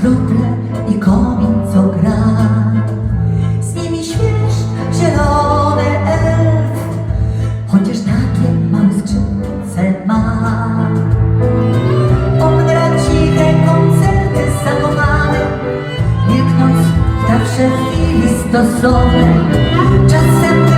kruple i komin, co gra. Z nimi śmiesz zielony elf, chociaż takie małe skrzypce ma. On gra ciche koncerty zakochane, biegnąc zawsze w chwili stosownej, czasem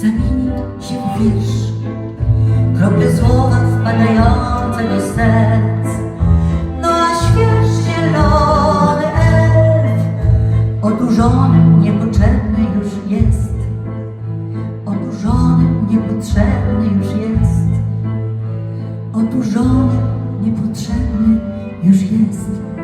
zamienił się w wisz Krople słowa wpadające do serc. Odurzonym niepotrzebny już jest, odurzonym niepotrzebny już jest, odurzonym niepotrzebny już jest.